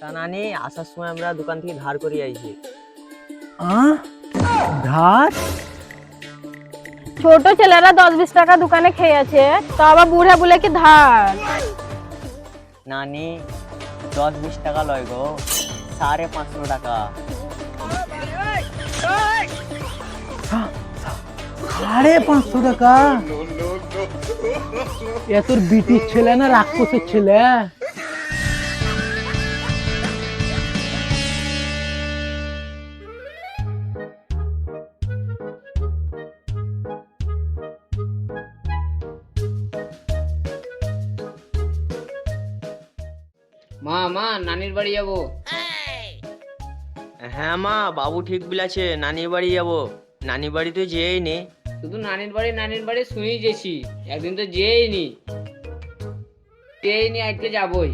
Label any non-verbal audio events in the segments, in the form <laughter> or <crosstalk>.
তা নানি আসার সময় আমরা দোকান থেকে ধার করে আইছি ধার ছোট ছেলেরা দশ বিশ টাকা দোকানে খেয়েছে তো আবার বুড়ে বলে কি ধার নানি দশ বিশ টাকা লয় গো সাড়ে পাঁচশো টাকা সাড়ে পাঁচশো টাকা এ তোর বিটির ছেলে না রাক্ষসের ছেলে বাড়ি যাব। হ্যাঁ মা বাবু ঠিক বলেছে নানির বাড়ি যাব। নানি বাড়িতে যেয়েই নে। শুধু নানির বাড়ি নানির বাড়ি শুনেই গেছি। একদিন তো যেই নি। যেই নি আজকে যাবই।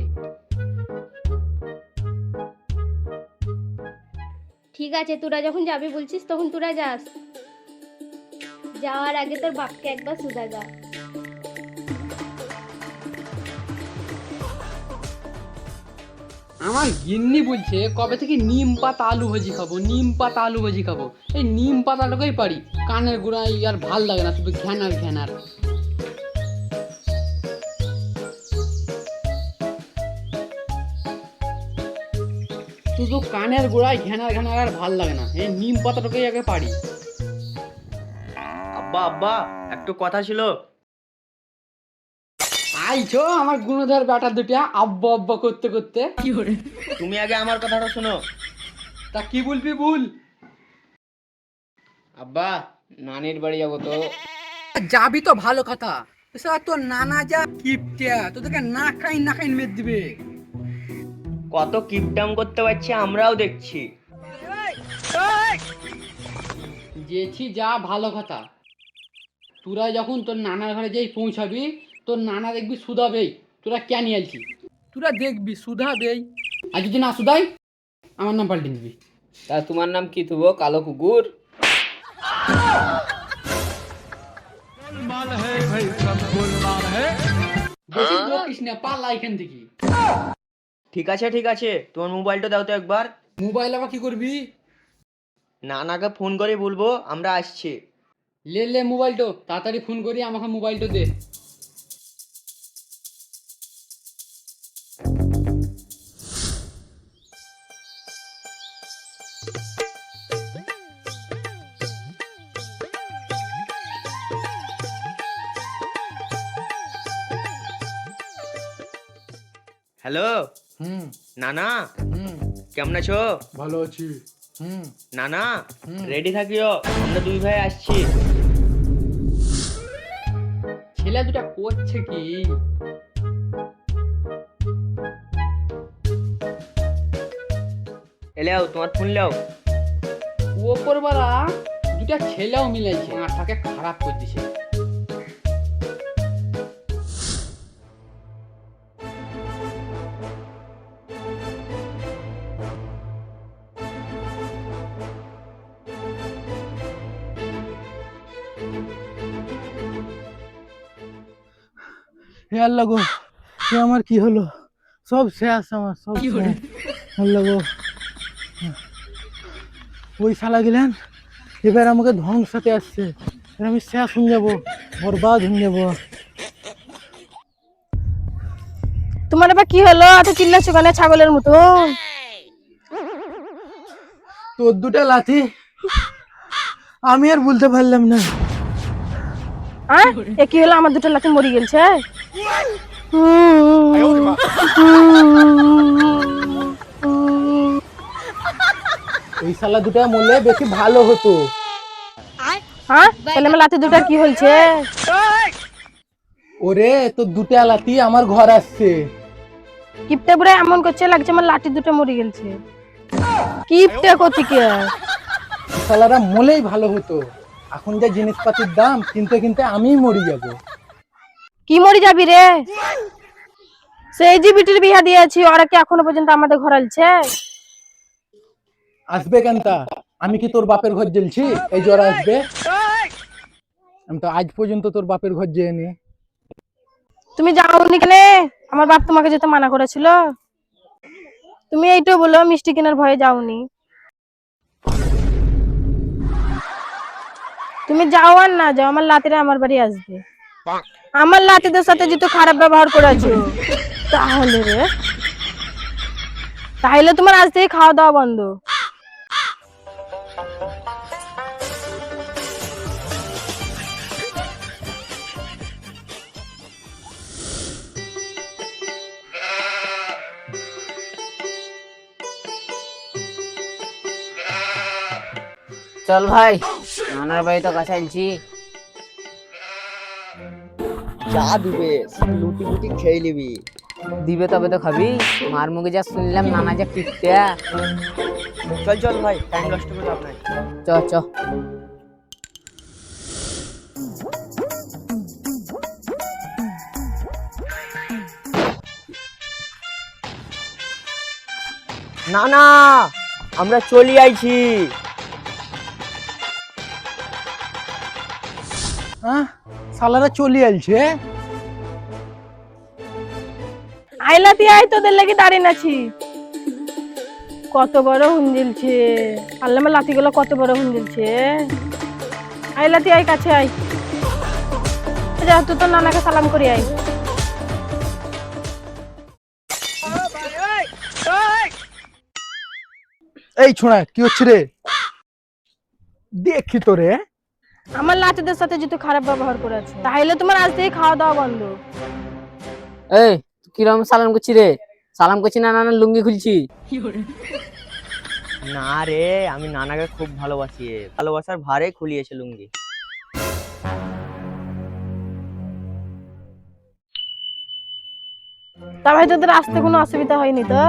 ঠিক আছে তোরা যখন যাবি বলছিস তখন তোরা যাস। যাওয়ার আগে তোর বাপকে একবার সুধা গা আমার গিন্নি বলছে, কবে থেকে নিম পাতা আলু ভাজি খাব? নিম পাতা আলু ভাজি খাব? এই নিম পাতাটাকেই পারি। কানের গোড়ায় আর ভালো লাগে না, শুধু ঘ্যানার ঘ্যানার। শুধু কানের গোড়ায় ঘ্যানার ঘ্যানার আর ভালো লাগে না, এই নিম পাতাটাকেই আগে পারি। আব্বা আব্বা, একটু কথা ছিল। আইছো? আমার গুণধর বেটা দুটা আব্বা আব্বা করতে করতে। তুমি আগে আমার কথাটা শোনো। তা কি বলবি বল? আব্বা নানির বাড়ি যাব তো। যাবি তো ভালো কথা। এছাড়া তোর নানা যা কিপটিয়া তোদেরকে না খাই না খাই মেদ দিবে। কত কিপটাম করতে পারছি আমরাও দেখছি। যেছি যা ভালো কথা। তোরা যখন তোর নানার ঘরে যেই পৌঁছাবি তোর নানা দেখবি সুধাবেই তোরা কেন আলছি তোরা দেখবি সুধাবেই আর যদি না সুধাই আমার নাম পাল্টে দিবি তা তোমার নাম কি থুবো কালো কুকুর? পাল্লা এখান থেকে। ঠিক আছে ঠিক আছে তোমার মোবাইলটা দাও তো একবার। মোবাইল আবার কি করবি? নানাকে ফোন করে বলব আমরা আসছি। লে লে মোবাইলটা তাড়াতাড়ি ফোন করি আমাকে মোবাইলটা দে। হ্যালো? হুম। নানা? হুম। কেমন আছো? ভালো আছি। হুম। নানা? রেডি থাকিও? আমরা দুই ভাই আসছি। ছেলে দুটা করছে কি? এলেও তোমার ফোন লেও। ওপরবেলা দুটা ছেলেও মিলাইছে মাথাকে খারাপ করে দিছে। হে আল্লাহ গো এ আমার কি হলো? সব শেষ আমার সব। আল্লাহ গো। ওই শালা গেলেন এবার আমাকে ধ্বংসাতে আসছে। আমি শেষ হয়ে যাব বরবাদ হয়ে যাব। তোমার আবার কি হলো? এত চিল্লাচ্ছ কেন ছাগলের মতো? তোর দুটা লাথি আমি আর বলতে পারলাম না। হ্যাঁ এ কি হলো? আমার দুটো লাঠি মরি গেছে ওই শালা দুটা মরলে বেশি ভালো হতো। হ্যাঁ? তাহলে আমার দুটার কি হয়েছে? ওরে তোর দুটা লাথি আমার ঘর আসছে। কিপটে বুড়ে এমন করছে লাগছে আমার লাঠি দুটো মরে গেছে কিপটে কোথেকে? শালারা মলেই ভালো হতো। এখন যা জিনিসপাতির দাম কিনতে কিনতে আমিই মরি যাব। কি মরি যাবি রে? সেই যে বিটির বিয়া দিয়েছি ওরা কি এখনও পর্যন্ত আমাদের ঘর আলছে আসবে কেনতা আমি কি তোর বাপের ঘর জ্বলছি এই জ্বর আসবে? আমি তো আজ পর্যন্ত তোর বাপের ঘর যেয়ে নি তুমি যাওনি কেন? আমার বাপ তোমাকে যেতে মানা করেছিল। তুমি এইটা বলো মিষ্টি কেনার ভয়ে যাওনি। তুমি যাও আর না যাও আমার লাতিরা আমার বাড়ি আসবে। আমার লাতিদের সাথে যেহেতু খারাপ ব্যবহার করেছ। তাহলে রে তাহলে তোমার আজ থেকে খাওয়া দাওয়া বন্ধ। চল ভাই, নানার বাড়ি তো কাছে আনছি। যা দিবে লুটি লুটি খেয়ে নিবি। দিবে তবে তো খাবি। মার মুখে যা শুনলাম নানা যা পিটতে চল চল ভাই টাইম নষ্ট করে লাভ নাই। চ চ। না না আমরা চলি আইছি। সালারা চলে আলছে আইলাতি আই তোদের লাগি দাঁড়িয়ে আছি। কত বড় হুঞ্জিলছে আল্লাহ লাথি গুলো কত বড় হুঞ্জিলছে আইলাতি আই কাছে আই যা তুই তো নানাকে সালাম করি আই এই ছোড়া কি হচ্ছে রে? দেখি তো রে আমার লাতিদের সাথে যেহেতু খারাপ ব্যবহার করেছে তাহলে তোমার আজ থেকে খাওয়া দাওয়া বন্ধ। এই কিরম সালাম করছি রে? সালাম করছি না নানা লুঙ্গি খুলছি। না রে আমি নানাকে খুব ভালোবাসি। ভালোবাসার ভারে খুলিয়েছে লুঙ্গি। তা ভাই তোদের আসতে কোনো অসুবিধা হয়নি তো?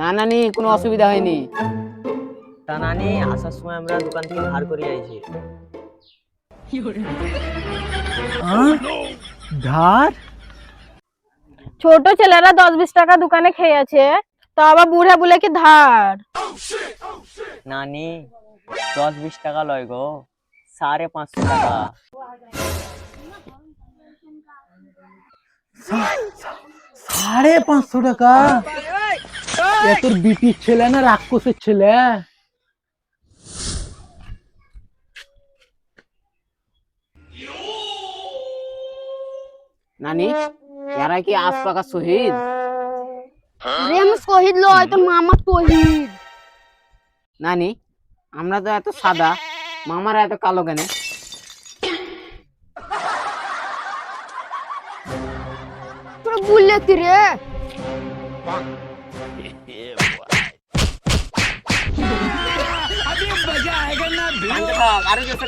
না নানি কোনো অসুবিধা হয়নি। তা নানি আসার সময় আমরা দোকান থেকে ধার করে আইছি? ধার? ছোট ছেলেরা দশ বিশ টাকা দোকানে খেয়েছে তো আবার বুড়া বলে কি ধার? নানি দশ বিশ টাকা লয় গো সাড়ে পাঁচশো টাকা। সাড়ে পাঁচশো টাকা? তোর বিটির ছেলে না রাক্ষসের ছেলে? নানি এরা কি পাকা শহীদ? আরে শহীদ লয় মামা শহীদ। নানি আমরা তো এত সাদা মামারা এত কালো কেন? তোর বললে কি রে। আরও জোরসে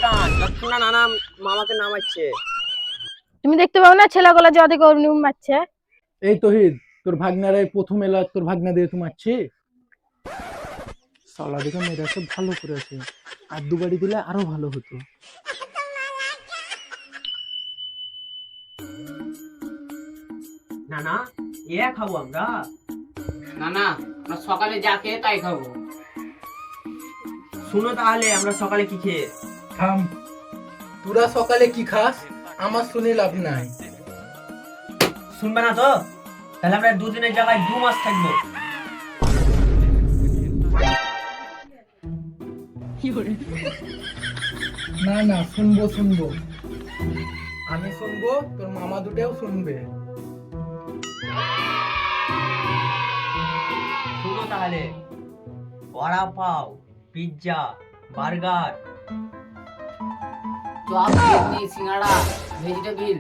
না নানা মামাকে নামাচ্ছে। তুমি দেখতে পাও না ছেলেগুলো যে অধিক অরুণিম মারছে? এই তহিদ তোর ভাগনারা এই প্রথম এলা তোর ভাগনা দিয়ে তুমি মারছি। সালা দেখে মেয়েরা সব ভালো করেছে আর দু দিলে আরও ভালো হতো। না না এ খাব আমরা? না না আমরা সকালে যা খেয়ে তাই খাব। শুনো তাহলে আমরা সকালে কি খেয়ে? খাম তোরা সকালে কি খাস? আমার শুনে লাভ নাই। শুনবে না তো? তাহলে আমরা দুদিনের জায়গায় দু মাস থাকব। না না শুনব শুনব। আমি শুনব তোর মামা দুটেও শুনবে। শুনো তাহলে। Vada pav pizza burger. Chop singara. Vegetable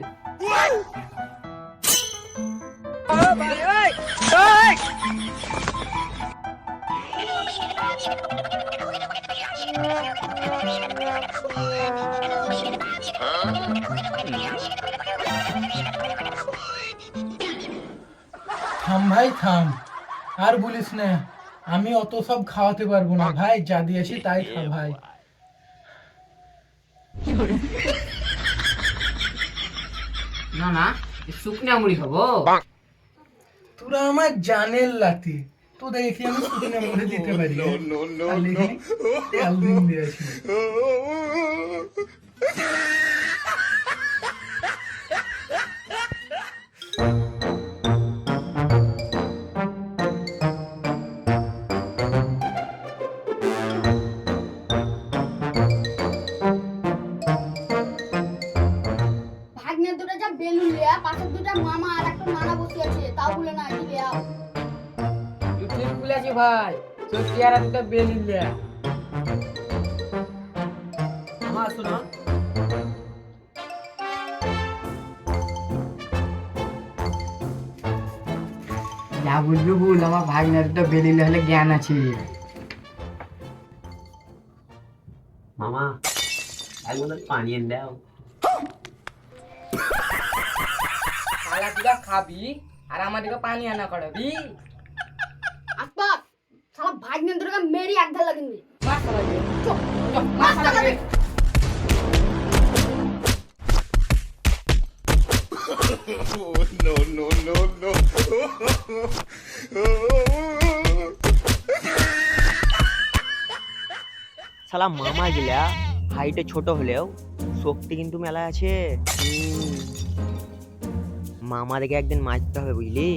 থাম ভাই, থাম। আর বলিস না, আমি অত সব খাওয়াতে পারব না। ভাই, যা দিয়েছি তাই খা ভাই। না না শুকনা মুড়ি খাব। তোরা আমার জানের লাতি। তো দেখি আমি শুকনা মুড়ি দিতে পারি খালি তেল দিন দিয়েছি বলেছি ভাই? সত্যি আর একটা বেলিলে শোনো। যা বুঝবি বল আমার ভাগনার তো বেলিলে হলে জ্ঞান আছে। মামা এক বোতল পানি এনে দাও। খাবি আর আমাদেরকে পানি আনা করাবি। শালা ভাগ্নে তোকে মেরি একধার লাগিন দে মার শালা কে। চুপ চল, শালা মামা গিলা হাইটে ছোট হলেও শক্তি কিন্তু মেলা আছে। হুম। মামাদেরকে একদিন মারতে হবে বুঝলি?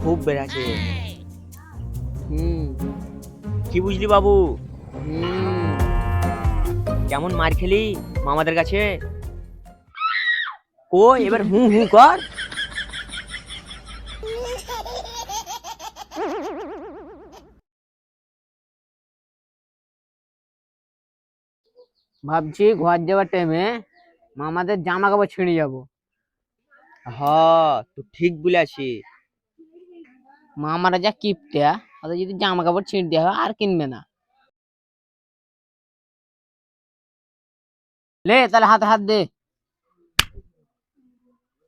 খুব বেড়াছে হুম। কি বুঝলি বাবু? কেমন মার খেলি মামাদের কাছে? ও এবার হু হু কর। ভাবছি ঘর যাওয়ার টাইমে মামাদের জামা কাপড় ছিঁড়ে যাব। হ তুই ঠিক বলেছি মামারা যা কিপটা ওদের যদি জামা কাপড় ছিঁড়ে দেওয়া হয়, আর কিনবে না। লে, তাহলে হাতে হাত দে।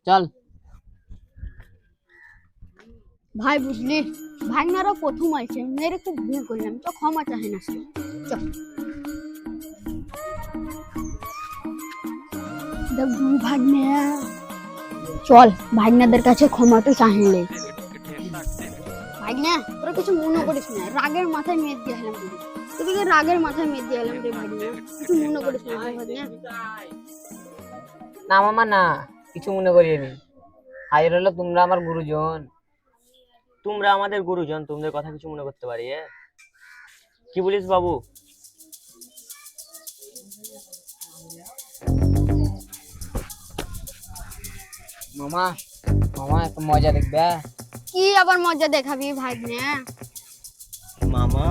চল। ভাই, বুঝলি? ভাগনারও প্রথম আছে মেরে খুব ভুল করলাম তো ক্ষমা চাহে না সে। চল। দেখ চল, ভাগ্নাদের কাছে ক্ষমা তো চাহিলে ভাগ্না কিছু মনে করিস না। রাগের মাথায় মেদ দিয়ে হলাম তোকে রাগের মাথায় মেদ দিয়ে হলাম রে ভাগ্না কিছু মনে করিস না না? মামা, না। কিছু মনে করিনি হাজির হলো তোমরা আমার গুরুজন। তোমরা আমাদের গুরুজন, তোমাদের কথা কিছু মনে করতে পারি এ? কি বলিস বাবু? মামা মামা, একটা মজা দেখবে কি আবার মজা দেখাবি ভাগ্নে? মামা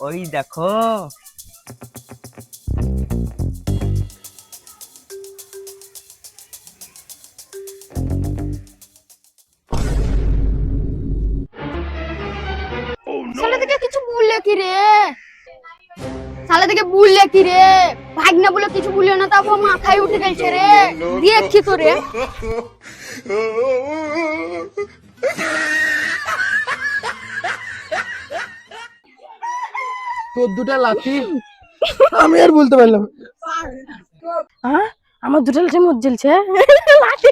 ওই দেখো। কিছু বললে কি রে? বললে কি রে? ভাগনা বলে কিছু বললে না তারপর মাথায় উঠে গেছে রে। দেখছি তো রে। <laughs> তোর দুটা লাঠি। আমি আর বলতে পারলাম না। হ্যাঁ? আমার দুটো লাঠি মুখ জ্বলছে। লাঠি।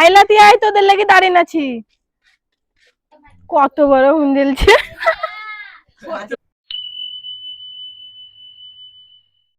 আইলাতি আয় তোদের লাগি দাঁড়িয়ে আছি। কত বড় হুন জ্বলছে।